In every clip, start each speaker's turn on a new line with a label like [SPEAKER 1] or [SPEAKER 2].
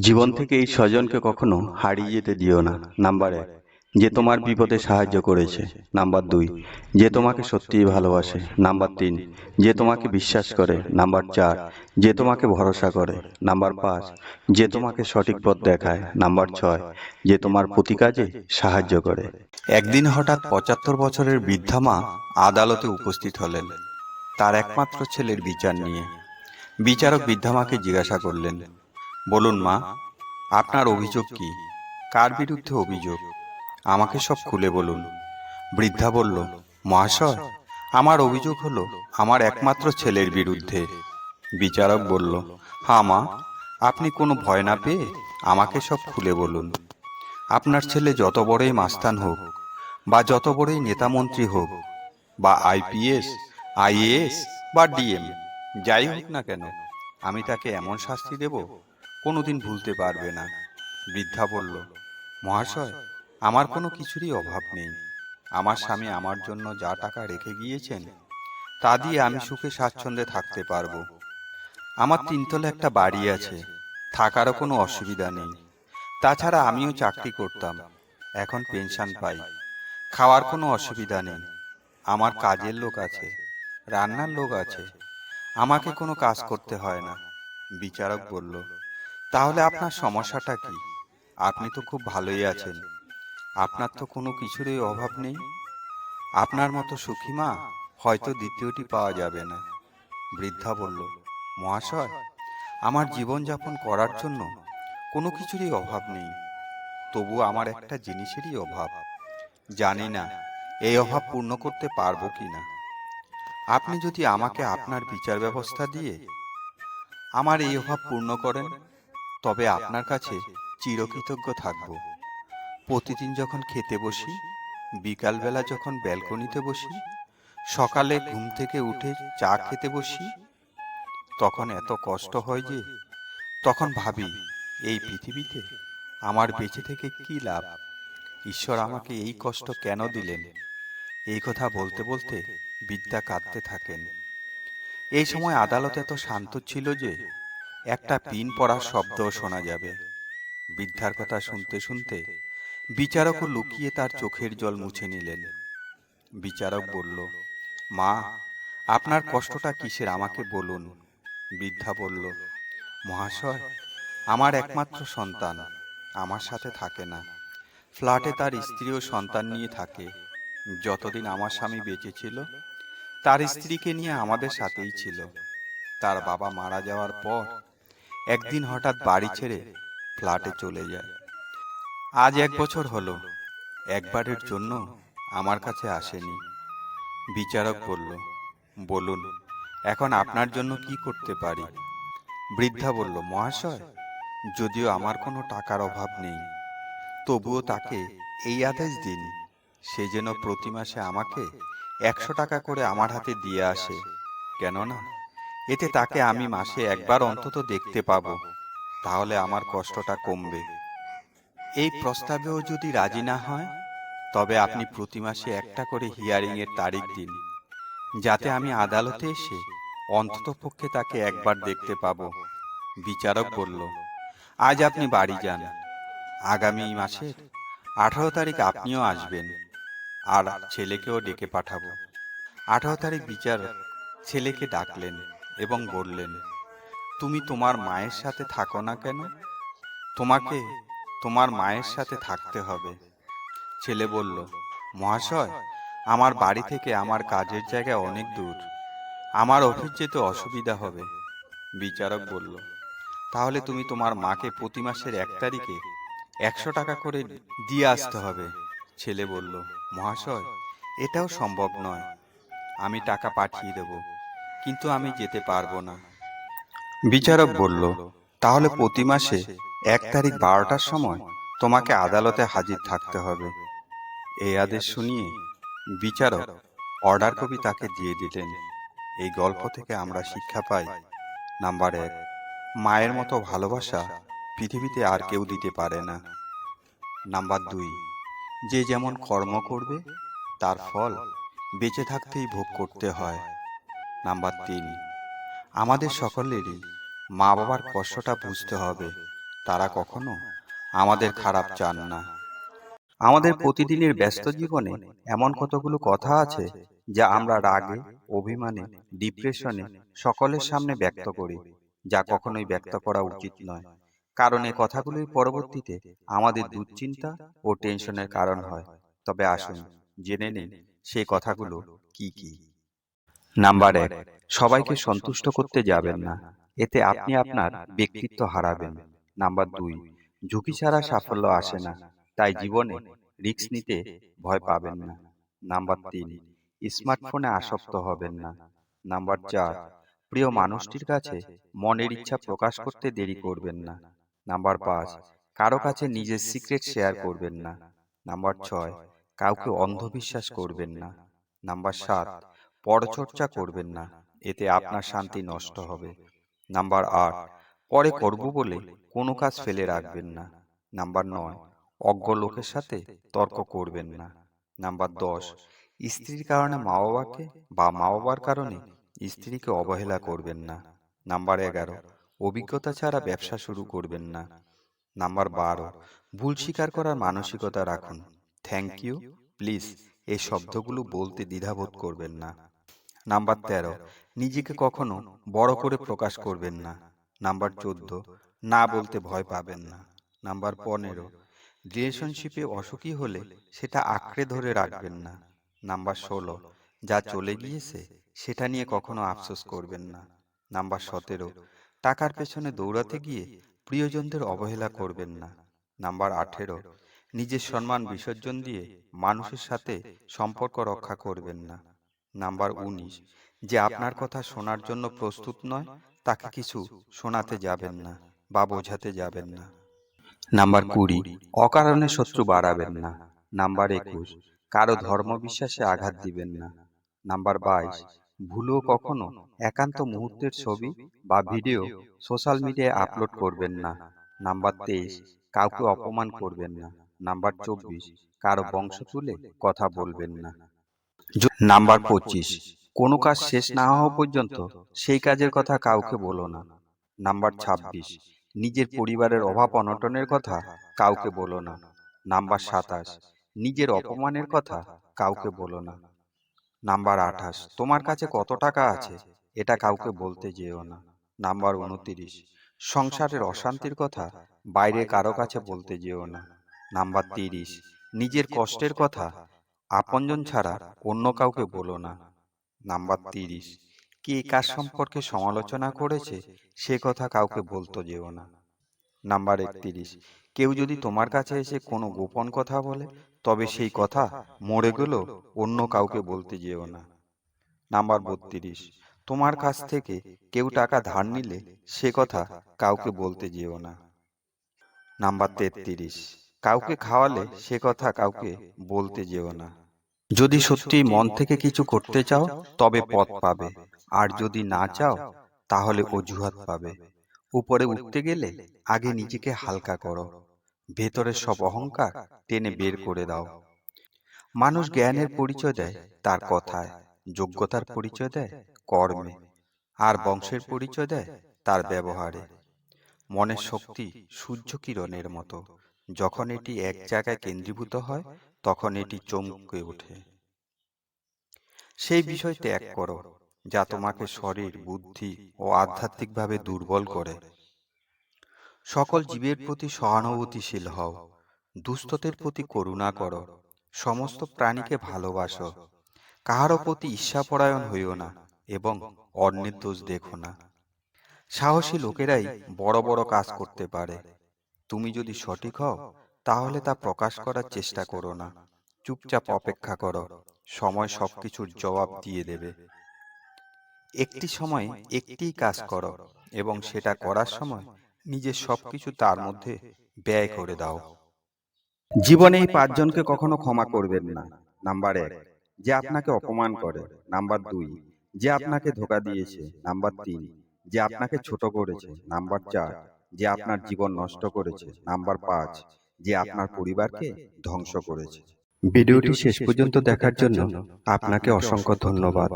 [SPEAKER 1] জীবন থেকে এই স্বজনকে কখনো হারিয়ে যেতে দিও না। নাম্বার এক, যে তোমার বিপদে সাহায্য করেছে। নাম্বার দুই, যে তোমাকে সত্যিই ভালোবাসে। নাম্বার তিন, যে তোমাকে বিশ্বাস করে। নাম্বার চার, যে তোমাকে ভরসা করে। নাম্বার পাঁচ, যে তোমাকে সঠিক পথ দেখায়। নাম্বার ছয়, যে তোমার প্রতি কাজে সাহায্য করে। একদিন হঠাৎ পঁচাত্তর বছরের বৃদ্ধা মা আদালতে উপস্থিত হলেন, তার একমাত্র ছেলের বিচার নিয়ে। বিচারক বৃদ্ধা মাকে জিজ্ঞাসা করলেন বলুন মা, আপনার অভিযোগ কি? কার বিরুদ্ধে অভিযোগ? আমাকে সব খুলে বলুন। বৃদ্ধা বলল, মহাশয়, আমার অভিযোগ হলো আমার একমাত্র ছেলের বিরুদ্ধে। বিচারক বলল হ্যাঁ মা, আপনি কোনো ভয় না পেয়ে আমাকে সব খুলে বলুন। আপনার ছেলে যত বড়ই মাস্তান হোক, বা যত বড়ই নেতামন্ত্রী হোক, বা আইপিএস আইএএস বা ডিএম যাই হোক না কেন, আমি তাকে এমন শাস্তি দেব কোনোদিন ভুলতে পারবে না। বৃদ্ধা বলল, মহাশয়, আমার কোনো কিছুরই অভাব নেই। আমার স্বামী আমার জন্য যা টাকা রেখে গিয়েছেন, তা দিয়ে আমি সুখে স্বাচ্ছন্দ্যে থাকতে পারব। আমার তিনতলা একটা বাড়ি আছে, থাকারও কোনো অসুবিধা নেই। তাছাড়া আমিও চাকরি করতাম, এখন পেনশন পাই। খাওয়ার কোনো অসুবিধা নেই। আমার কাজের লোক আছে, রান্নার লোক আছে। আমাকে কোনো কাজ করতে হয় না। বিচারক বলল তাহলে আপনার সমস্যাটা কি? আপনি তো খুব ভালোই আছেন। আপনার তো কোনো কিছুরই অভাব নেই। আপনার মতো সুখী মা হয়তো দ্বিতীয়টি পাওয়া যাবে না। বৃদ্ধা বলল মহাশয় আমার জীবনযাপন করার জন্য কোনো কিছুরই অভাব নেই। তবু আমার একটা জিনিসেরই অভাব। জানি না এই অভাব পূর্ণ করতে পারব কি না? আপনি যদি আমাকে আপনার বিচার ব্যবস্থা দিয়ে আমার এই অভাব পূর্ণ করেন তবে আপনার কাছে চিরকৃতজ্ঞ থাকব। প্রতিদিন যখন খেতে বসি, বিকালবেলা যখন ব্যালকনিতে বসি, সকালে ঘুম থেকে উঠে চা খেতে বসি, তখন এত কষ্ট হয় যে, তখন ভাবি, এই পৃথিবীতে আমার বেঁচে থেকে কি লাভ? ঈশ্বর আমাকে এই কষ্ট কেন দিলেন? এই কথা বলতে বলতে বিদ্যা কাঁদতে থাকেন। এই সময় আদালত এত শান্ত ছিল যে একটা পিন পড়ার শব্দও শোনা যাবে। বৃদ্ধার কথা শুনতে শুনতে বিচারকও লুকিয়ে তার চোখের জল মুছে নিলেন। বিচারক বলল মা আপনার কষ্টটা কিসের? আমাকে বলুন। বৃদ্ধা বলল মহাশয় আমার একমাত্র সন্তান। আমার সাথে থাকে না। ফ্ল্যাটে তার স্ত্রী ও সন্তান নিয়ে থাকে। যতদিন আমার স্বামী বেঁচে ছিল তার স্ত্রীকে নিয়ে আমাদের সাথেই ছিল। তার বাবা মারা যাওয়ার পর একদিন হঠাৎ বাড়ি ছেড়ে ফ্ল্যাটে চলে যায়। আজ এক বছর হলো। একবারের জন্য আমার কাছে আসেনি। বিচারক বলল বলুন এখন আপনার জন্য কি করতে পারি? বৃদ্ধা বলল মহাশয় যদিও আমার কোনো টাকার অভাব নেই তবুও তাকে এই আদেশ দিন। সে যেন প্রতি মাসে আমাকে একশো টাকা করে আমার হাতে দিয়ে আসে। কেননা এতে তাকে আমি মাসে একবার অন্তত দেখতে পাবো। তাহলে আমার কষ্টটা কমবে। এই প্রস্তাবেও যদি রাজি না হয় তবে আপনি প্রতি মাসে একটা করে হিয়ারিং এর তারিখ দিন। যাতে আমি আদালতে এসে অন্তত পক্ষে তাকে একবার দেখতে পাবো। বিচারক বলল আজ আপনি বাড়ি যান। আগামী মাসের আঠারো তারিখ আপনিও আসবেন। আর ছেলেকেও ডেকে পাঠাবো। আঠারো তারিখ বিচারক ছেলেকে ডাকলেন। এবং বললেন, তুমি তোমার মায়ের সাথে থাকো না কেন? তোমাকে তোমার মায়ের সাথে থাকতে হবে। ছেলে বলল, মহাশয়, আমার বাড়ি থেকে আমার কাজের জায়গা অনেক দূর। আমার অফিস যেতে অসুবিধা হবে। বিচারক বলল, তাহলে তুমি তোমার মাকে প্রতি মাসের এক তারিখে একশো টাকা করে দিয়ে আসতে হবে। ছেলে বলল, মহাশয়, এটাও সম্ভব নয়। আমি টাকা পাঠিয়ে দেব। কিন্তু আমি যেতে পারব না। বিচারক বলল তাহলে প্রতি মাসে এক তারিখ বারোটার সময় তোমাকে আদালতে হাজির থাকতে হবে। এই আদেশ শুনিয়ে বিচারক অর্ডার কপি তাকে দিয়ে দিলেন। এই গল্প থেকে আমরা শিক্ষা পাই। নাম্বার এক মায়ের মতো ভালোবাসা পৃথিবীতে আর কেউ দিতে পারে না। নাম্বার দুই যে যেমন কর্ম করবে তার ফল বেঁচে থাকতেই ভোগ করতে হয়। নাম্বার তিন। আমাদের সকলেরই মা বাবার কষ্টটা বুঝতে হবে। তারা কখনো আমাদের খারাপ চান না। আমাদের প্রতিদিনের ব্যস্ত জীবনে এমন কতগুলো কথা আছে যা আমরা রাগে, অভিমানে, ডিপ্রেশনে সকলের সামনে ব্যক্ত করি, যা কখনোই ব্যক্ত করা উচিত নয়। কারণ এই কথাগুলোই পরবর্তীতে আমাদের দুশ্চিন্তা ও টেনশনের কারণ হয়। তবে আসুন, জেনে নিন সেই কথাগুলো কি কি। নাম্বার এক, সবাইকে সন্তুষ্ট করতে যাবেন না। এতে আপনি আপনার ব্যক্তিত্ব হারাবেন। নাম্বার দুই, ঝুঁকি ছাড়া সাফল্য আসে না। তাই জীবনে রিস্ক নিতে ভয় পাবেন না। নাম্বার তিন, স্মার্টফোনে আসক্ত হবেন না। নাম্বার চার, প্রিয় মানুষটির কাছে মনের ইচ্ছা প্রকাশ করতে দেরি করবেন না। নাম্বার পাঁচ, কারও কাছে নিজের সিক্রেট শেয়ার করবেন না। নাম্বার ছয়, কাউকে অন্ধবিশ্বাস করবেন না। নাম্বার সাত পরচর্চা করবেন না। এতে আপনার শান্তি নষ্ট হবে। নাম্বার আট পরে করব বলে কোনো কাজ ফেলে রাখবেন না। নাম্বার নয় অজ্ঞ লোকের সাথে তর্ক করবেন না। নাম্বার দশ স্ত্রীর কারণে মা বাবাকে বা মা বাবার কারণে স্ত্রীকে অবহেলা করবেন না। নাম্বার এগারো অভিজ্ঞতা ছাড়া ব্যবসা শুরু করবেন না। নাম্বার বারো ভুল স্বীকার করার মানসিকতা রাখুন। থ্যাংক ইউ প্লিজ এই শব্দগুলো বলতে দ্বিধাবোধ করবেন না নাম্বার তেরো নিজেকে কখনো বড় করে প্রকাশ করবেন না। নাম্বার চোদ্দ না বলতে ভয় পাবেন না। নাম্বার পনেরো রিলেশনশিপে অসুখী হলে সেটা আঁকড়ে ধরে রাখবেন না। নাম্বার ষোলো যা চলে গিয়েছে সেটা নিয়ে কখনো আফসোস করবেন না। নাম্বার সতেরো টাকার পেছনে দৌড়াতে গিয়ে প্রিয়জনদের অবহেলা করবেন না। নাম্বার আঠেরো নিজের সম্মান বিসর্জন দিয়ে মানুষের সাথে সম্পর্ক রক্ষা করবেন না নাম্বার উনিশ যে আপনার কথা শোনার জন্য প্রস্তুত নয় তাকে কিছু শোনাতে যাবেন না বা বোঝাতে যাবেন না। নাম্বার কুড়ি অকারণে শত্রু বাড়াবেন না নাম্বার একুশ কারও ধর্ম বিশ্বাসে আঘাত দিবেন না। নাম্বার বাইশ ভুলেও কখনো একান্ত মুহূর্তের ছবি বা ভিডিও সোশ্যাল মিডিয়ায় আপলোড করবেন না। নাম্বার তেইশ কাউকে অপমান করবেন না। নাম্বার চব্বিশ কারও বংশ তুলে কথা বলবেন না নাম্বার পঁচিশ কোনো কাজ শেষ না হওয়া পর্যন্ত সেই কাজের কথা কাউকে বলো না। নাম্বার ছাব্বিশ নিজের পরিবারের অভাব অনটনের কথা কাউকে বলো না। নাম্বার সাতাশ নিজের অপমানের কথা কাউকে বলো না। নাম্বার আঠাশ তোমার কাছে কত টাকা আছে এটা কাউকে বলতে যেও না। নাম্বার উনতিরিশ সংসারের অশান্তির কথা বাইরে কারও কাছে বলতে যেও না। নাম্বার তিরিশ নিজের কষ্টের কথা আপনজন ছাড়া অন্য কাউকে বলো না। নাম্বার তিরিশ। কে কার সম্পর্কে সমালোচনা করেছে সে কথা কাউকে বলতে যেও না। নাম্বার একত্রিশ। কেউ যদি তোমার কাছে এসে কোনো গোপন কথা বলে তবে সেই কথা মরে গেলেও অন্য কাউকে বলতে যেও না। নাম্বার বত্রিশ। তোমার কাছ থেকে কেউ টাকা ধার নিলে সে কথা কাউকে বলতে যেও না। নাম্বার তেত্রিশ। কাউকে খাওয়ালে সে কথা কাউকে বলতে যেও না যদি সত্যি মন থেকে কিছু করতে চাও তবে পথ পাবে। আর যদি না চাও তাহলে অজুহাত পাবে। উপরে উঠতে গেলে আগে নিজেকে হালকা করো। ভেতরের সব অহংকার টেনে বের করে দাও। মানুষ জ্ঞানের পরিচয় দেয় তার কথায়। যোগ্যতার পরিচয় দেয় কর্মে। আর বংশের পরিচয় দেয় তার ব্যবহারে। মনের শক্তি সূর্য কিরণের মতো। যখন এটি এক জায়গায় কেন্দ্রীভূত হয় তখন এটি চমকে ওঠে। সেই বিষয় ত্যাগ করো যা তোমাকে শরীর বুদ্ধি ও আধ্যাত্মিকভাবে দুর্বল করে। সকল জীবের প্রতি সহানুভূতিশীল হও। দুস্থদের প্রতি করুণা করো। সমস্ত প্রাণীকে ভালোবাসো। কাহারও প্রতি ঈর্ষাপরায়ণ হইও না এবং অন্যের দোষ দেখো না। সাহসী লোকেরাই বড় বড় কাজ করতে পারে। তুমি যদি সঠিক হও তাহলে তা প্রকাশ করার চেষ্টা করো না। চুপচাপ অপেক্ষা করো। সময় সবকিছুর জবাব দিয়ে দেবে। একটি সময় একটি কাজ করো এবং সেটা করার সময় নিজের সবকিছু তার মধ্যে ব্যয় করে দাও। জীবনে এই পাঁচজনকে কখনো ক্ষমা করবেন না। নাম্বার এক, যে আপনাকে অপমান করে। নাম্বার দুই, যে আপনাকে ধোকা দিয়েছে। নাম্বার তিন, যে আপনাকে ছোট করেছে। নাম্বার চার, যে আপনার জীবন নষ্ট করেছে। নাম্বার পাঁচ যে আপনার পরিবারকে ধ্বংস করেছে। ভিডিওটি শেষ পর্যন্ত দেখার জন্য আপনাকে অসংখ্য ধন্যবাদ।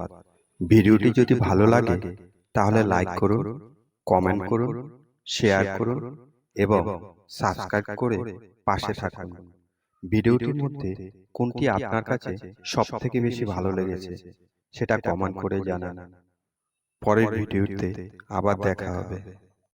[SPEAKER 1] ভিডিওটি যদি ভালো লাগে তাহলে লাইক করুন কমেন্ট করুন শেয়ার করুন
[SPEAKER 2] এবং সাবস্ক্রাইব করে পাশে থাকুন। ভিডিওটির মধ্যে কোনটি আপনার কাছে সব থেকে বেশি ভালো লেগেছে সেটা কমেন্ট করে জানান। পরের ভিডিওতে আবার দেখা হবে।